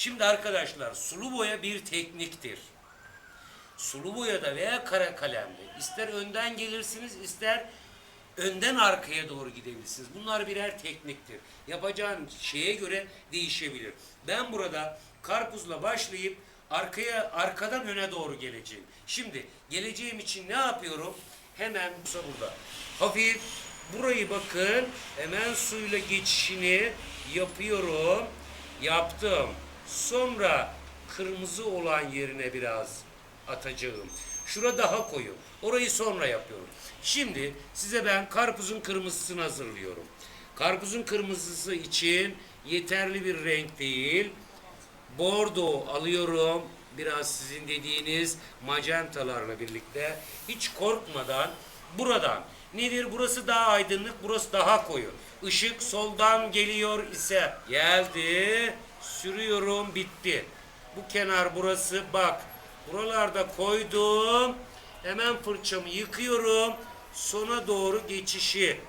Şimdi arkadaşlar sulu boya bir tekniktir. Sulu boyada veya kara kalemde ister önden gelirsiniz ister önden arkaya doğru gidebilirsiniz. Bunlar birer tekniktir. Yapacağın şeye göre değişebilir. Ben burada karpuzla başlayıp arkaya arkadan öne doğru geleceğim. Şimdi geleceğim için ne yapıyorum? Hemen burada. Hafif burayı bakın hemen suyla geçişini yapıyorum. Yaptım. Sonra kırmızı olan yerine biraz atacağım. Şura daha koyu. Orayı sonra yapıyorum. Şimdi size ben karpuzun kırmızısını hazırlıyorum. Karpuzun kırmızısı için yeterli bir renk değil. Bordo alıyorum. Biraz sizin dediğiniz magentalarla birlikte. Hiç korkmadan buradan. Nedir? Burası daha aydınlık, burası daha koyu. Işık soldan geliyor ise geldi. Sürüyorum, bitti. Bu kenar burası bak. Buralarda koydum. Hemen fırçamı yıkıyorum. Sona doğru geçişi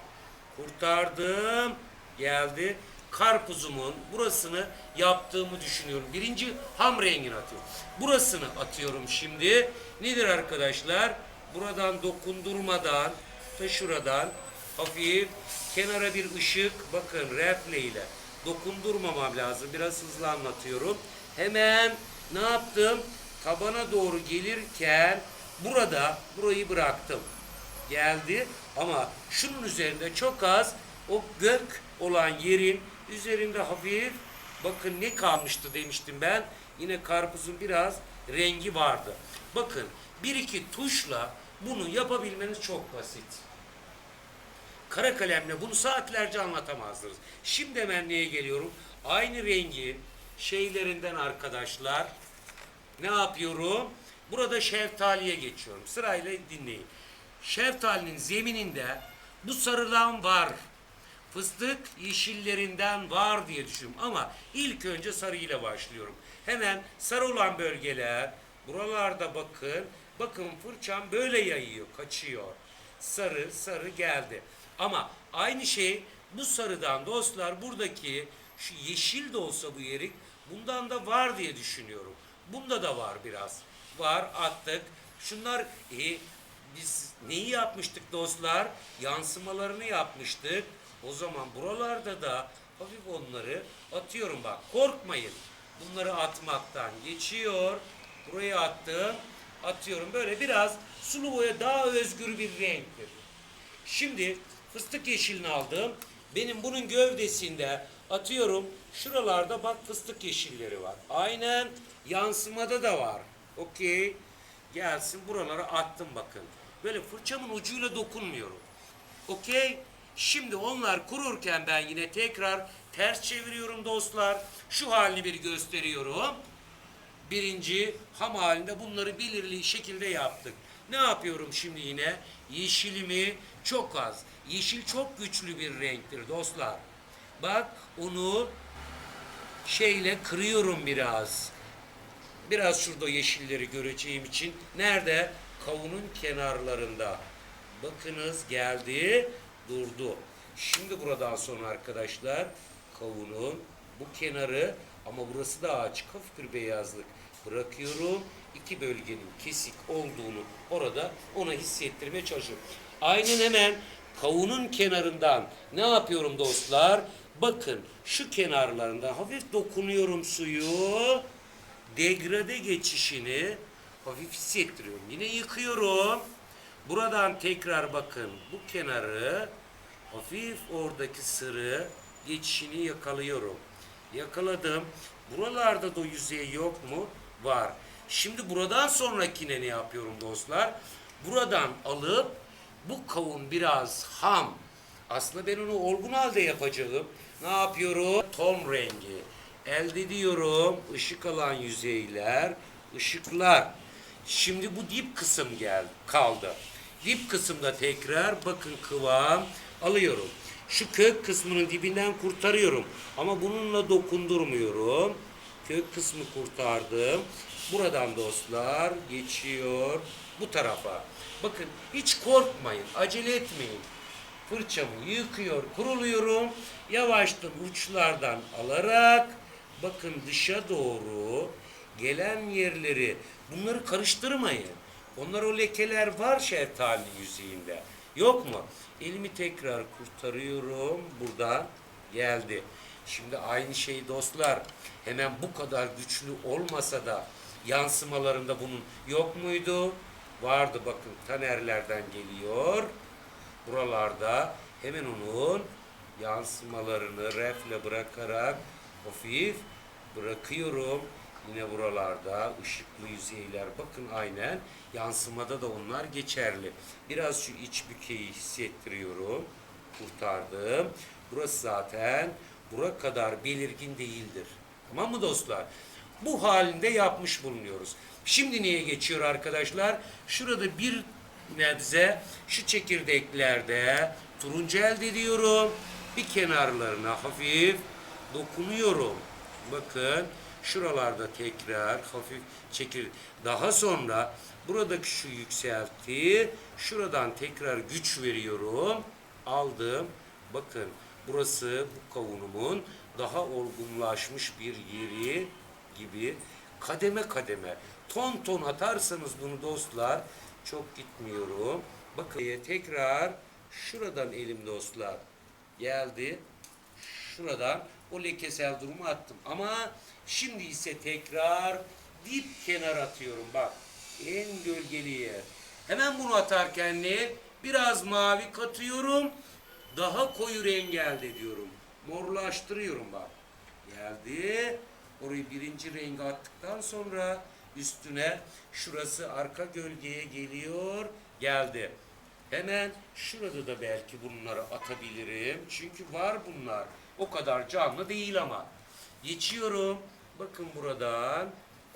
kurtardım. Geldi. Karpuzumun burasını yaptığımı düşünüyorum. Birinci ham rengini atıyorum. Burasını atıyorum şimdi. Nedir arkadaşlar? Buradan dokundurmadan ta şuradan hafif kenara bir ışık bakın refle ile dokundurmamam lazım. Biraz hızlı anlatıyorum. Hemen ne yaptım? Tabana doğru gelirken burada burayı bıraktım geldi ama şunun üzerinde çok az o gök olan yerin üzerinde hafif bakın ne kalmıştı demiştim ben yine karpuzun biraz rengi vardı. Bakın bir iki tuşla bunu yapabilmeniz çok basit. Kara kalemle bunu saatlerce anlatamazdınız. Şimdi hemen neye geliyorum? Aynı rengi şeylerinden arkadaşlar ne yapıyorum? Burada şeftaliye geçiyorum. Sırayla dinleyin. Şeftalinin zemininde bu sarıdan var. Fıstık yeşillerinden var diye düşünüyorum. Ama ilk önce sarı ile başlıyorum. Hemen sarı olan bölgeler buralarda bakın. Bakın fırçam böyle yayıyor, kaçıyor. Sarı, sarı geldi. Ama aynı şey bu sarıdan dostlar buradaki şu yeşil de olsa bu yerik bundan da var diye düşünüyorum. Bunda da var biraz. Var attık. Şunlar e, biz neyi yapmıştık dostlar? Yansımalarını yapmıştık. O zaman buralarda da hafif onları atıyorum bak. Korkmayın. Bunları atmaktan geçiyor. Buraya attım. Atıyorum. Böyle biraz sulu boya daha özgür bir renktir. Şimdi fıstık yeşilini aldım. Benim bunun gövdesinde atıyorum. Şuralarda bak fıstık yeşilleri var. Aynen yansımada da var. Okey. Gelsin buralara attım bakın. Böyle fırçamın ucuyla dokunmuyorum. Okey. Şimdi onlar kururken ben yine tekrar ters çeviriyorum dostlar. Şu halini bir gösteriyorum. Birinci ham halinde bunları belirli şekilde yaptık. Ne yapıyorum şimdi yine? Yeşilimi çok az. Yeşil çok güçlü bir renktir dostlar. Bak onu şeyle kırıyorum biraz. Biraz şurada yeşilleri göreceğim için. Nerede? Kavunun kenarlarında. Bakınız geldi, durdu. Şimdi buradan sonra arkadaşlar kavunun bu kenarı ama burası da hafif bir beyazlık bırakıyorum. İki bölgenin kesik olduğunu orada ona hissettirmeye çalışıyorum. Aynen hemen kavunun kenarından ne yapıyorum dostlar? Bakın şu kenarlarında hafif dokunuyorum suyu. Degrade geçişini hafif hissettiriyorum. Yine yıkıyorum. Buradan tekrar bakın bu kenarı hafif oradaki sırı geçişini yakalıyorum. Yakaladım. Buralarda da yüzey yok mu? Var. Şimdi buradan sonrakine ne yapıyorum dostlar? Buradan alıp bu kavun biraz ham. Aslında ben onu olgun halde yapacağım. Ne yapıyorum? Ton rengi. Elde ediyorum. ışık alan yüzeyler, ışıklar. Şimdi bu dip kısım gel kaldı. Dip kısımda tekrar bakın kıvam alıyorum. Şu kök kısmının dibinden kurtarıyorum. Ama bununla dokundurmuyorum. Kök kısmı kurtardım. Buradan dostlar geçiyor bu tarafa. Bakın hiç korkmayın, acele etmeyin. Fırçamı yıkıyor, kuruluyorum. Yavaştan uçlardan alarak bakın dışa doğru gelen yerleri bunları karıştırmayın. Onlar o lekeler var şeftali yüzeyinde. Yok mu? Elimi tekrar kurtarıyorum. Buradan geldi. Şimdi aynı şey dostlar. Hemen bu kadar güçlü olmasa da yansımalarında bunun yok muydu? Vardı bakın tanerlerden geliyor. Buralarda hemen onun yansımalarını refle bırakarak hafif bırakıyorum. Yine buralarda ışıklı yüzeyler bakın aynen yansımada da onlar geçerli. Biraz şu iç bükeyi hissettiriyorum. Kurtardım. Burası zaten bura kadar belirgin değildir. Tamam mı dostlar? Bu halinde yapmış bulunuyoruz. Şimdi niye geçiyor arkadaşlar? Şurada bir nebze şu çekirdeklerde turuncu elde ediyorum. Bir kenarlarına hafif dokunuyorum. Bakın şuralarda tekrar hafif çekir. Daha sonra buradaki şu yükselti şuradan tekrar güç veriyorum. Aldım. Bakın burası bu kavunumun daha olgunlaşmış bir yeri gibi kademe kademe ton ton atarsanız bunu dostlar çok gitmiyorum. Bakın tekrar şuradan elim dostlar geldi. Şuradan o lekesel durumu attım. Ama şimdi ise tekrar dip kenar atıyorum bak. En gölgeli yer. Hemen bunu atarken ne? Biraz mavi katıyorum. Daha koyu renk elde ediyorum. Morlaştırıyorum bak. Geldi. Orayı birinci rengi attıktan sonra üstüne şurası arka gölgeye geliyor. Geldi. Hemen şurada da belki bunları atabilirim. Çünkü var bunlar. O kadar canlı değil ama. Geçiyorum. Bakın buradan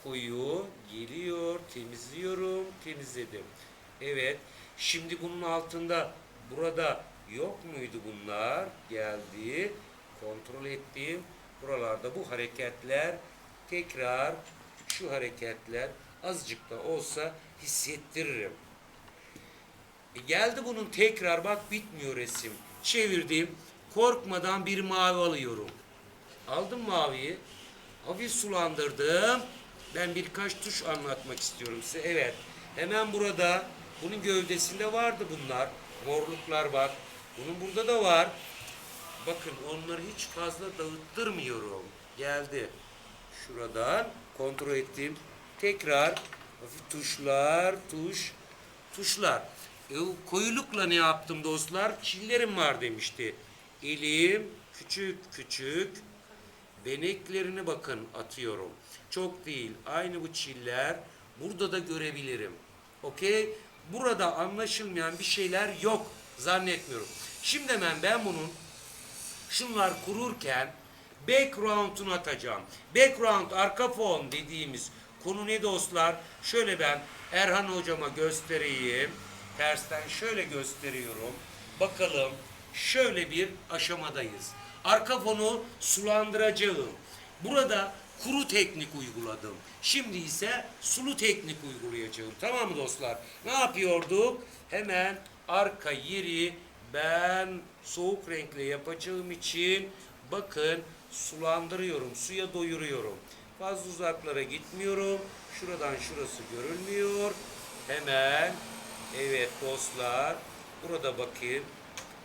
koyu geliyor. Temizliyorum. Temizledim. Evet. Şimdi bunun altında burada yok muydu bunlar? Geldi. Kontrol ettim. Buralarda bu hareketler tekrar şu hareketler azıcık da olsa hissettiririm. E geldi bunun tekrar bak bitmiyor resim. Çevirdim. Korkmadan bir mavi alıyorum. Aldım maviyi. Hafif sulandırdım. Ben birkaç tuş anlatmak istiyorum size. Evet. Hemen burada bunun gövdesinde vardı bunlar. Morluklar bak. Bunun burada da var. Bakın onları hiç fazla dağıttırmıyorum. Geldi. Şuradan kontrol ettim. Tekrar tuşlar, tuş, tuşlar. E, koyulukla ne yaptım dostlar? Çillerim var demişti. Elim küçük küçük beneklerini bakın atıyorum. Çok değil. Aynı bu çiller burada da görebilirim. Okey? Burada anlaşılmayan bir şeyler yok zannetmiyorum. Şimdi hemen ben bunun şunlar kururken background'unu atacağım. Background, arka fon dediğimiz konu ne dostlar? Şöyle ben Erhan hocama göstereyim. Tersten şöyle gösteriyorum. Bakalım şöyle bir aşamadayız. Arka fonu sulandıracağım. Burada kuru teknik uyguladım. Şimdi ise sulu teknik uygulayacağım. Tamam mı dostlar? Ne yapıyorduk? Hemen arka yeri ben soğuk renkle yapacağım için bakın sulandırıyorum. Suya doyuruyorum. Fazla uzaklara gitmiyorum. Şuradan şurası görülmüyor. Hemen evet dostlar burada bakayım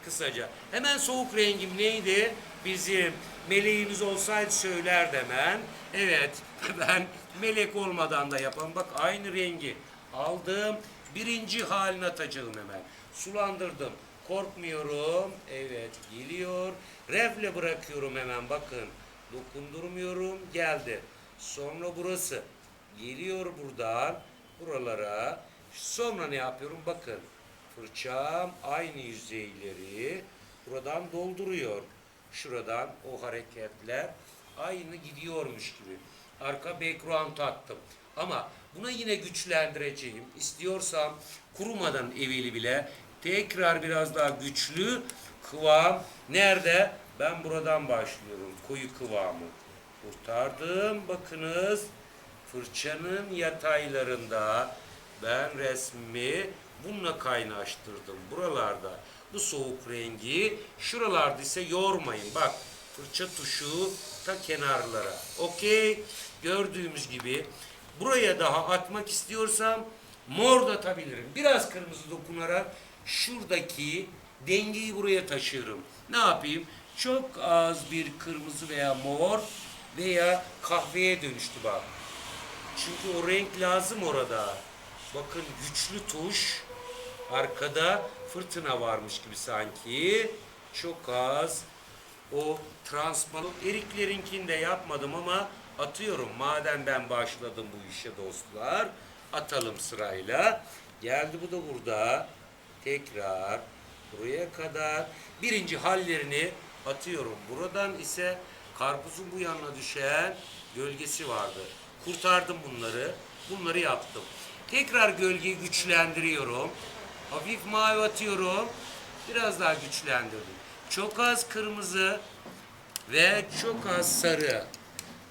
kısaca. Hemen soğuk rengim neydi? Bizim meleğimiz olsaydı söyler hemen. Evet ben melek olmadan da yapan bak aynı rengi aldım. Birinci halini atacağım hemen. Sulandırdım. Korkmuyorum. Evet geliyor. Refle bırakıyorum hemen bakın. Dokundurmuyorum. Geldi. Sonra burası. Geliyor buradan. Buralara. Sonra ne yapıyorum? Bakın. Fırçam aynı yüzeyleri buradan dolduruyor. Şuradan o hareketler aynı gidiyormuş gibi. Arka background attım. Ama buna yine güçlendireceğim. İstiyorsam kurumadan evveli bile tekrar biraz daha güçlü kıvam nerede? Ben buradan başlıyorum. Koyu kıvamı. Kurtardım. Bakınız fırçanın yataylarında ben resmi bununla kaynaştırdım. Buralarda bu soğuk rengi, şuralarda ise yormayın. Bak fırça tuşu ta kenarlara. Okey. Gördüğümüz gibi buraya daha atmak istiyorsam mor da atabilirim. Biraz kırmızı dokunarak şuradaki dengeyi buraya taşıyorum. Ne yapayım? Çok az bir kırmızı veya mor veya kahveye dönüştü bak. Çünkü o renk lazım orada. Bakın güçlü tuş. Arkada fırtına varmış gibi sanki. Çok az. O transparan. Eriklerinkini de yapmadım ama atıyorum. Madem ben başladım bu işe dostlar. Atalım sırayla. Geldi bu da burada. Tekrar buraya kadar. Birinci hallerini atıyorum. Buradan ise karpuzun bu yanına düşen gölgesi vardı. Kurtardım bunları. Bunları yaptım. Tekrar gölgeyi güçlendiriyorum. Hafif mavi atıyorum. Biraz daha güçlendirdim. Çok az kırmızı ve çok az sarı.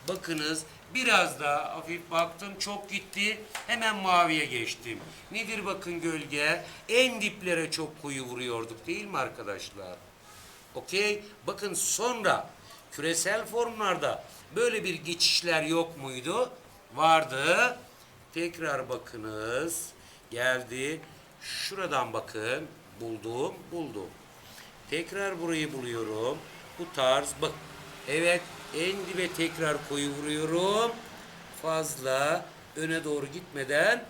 Bakınız biraz daha hafif baktım çok gitti. Hemen maviye geçtim. Nedir bakın gölge? En diplere çok koyu vuruyorduk değil mi arkadaşlar? Okey. Bakın sonra küresel formlarda böyle bir geçişler yok muydu? Vardı. Tekrar bakınız. Geldi. Şuradan bakın. Buldum, buldum. Tekrar burayı buluyorum. Bu tarz bak. Evet, en dibe tekrar koyu vuruyorum. Fazla öne doğru gitmeden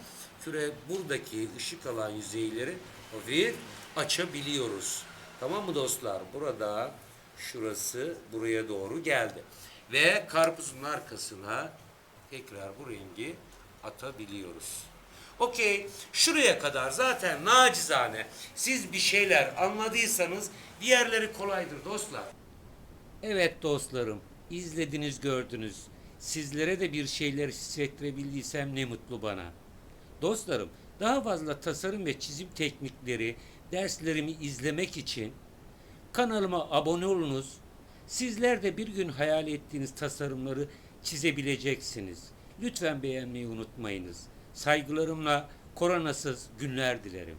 küre buradaki ışık alan yüzeyleri hafif açabiliyoruz. Tamam mı dostlar? Burada şurası buraya doğru geldi. Ve karpuzun arkasına tekrar bu rengi atabiliyoruz. Okey, şuraya kadar zaten nacizane siz bir şeyler anladıysanız diğerleri kolaydır dostlar. Evet dostlarım, izlediniz gördünüz. Sizlere de bir şeyler hissettirebildiysem ne mutlu bana. Dostlarım, daha fazla tasarım ve çizim teknikleri, derslerimi izlemek için kanalıma abone olunuz. Sizler de bir gün hayal ettiğiniz tasarımları çizebileceksiniz. Lütfen beğenmeyi unutmayınız. Saygılarımla koronasız günler dilerim.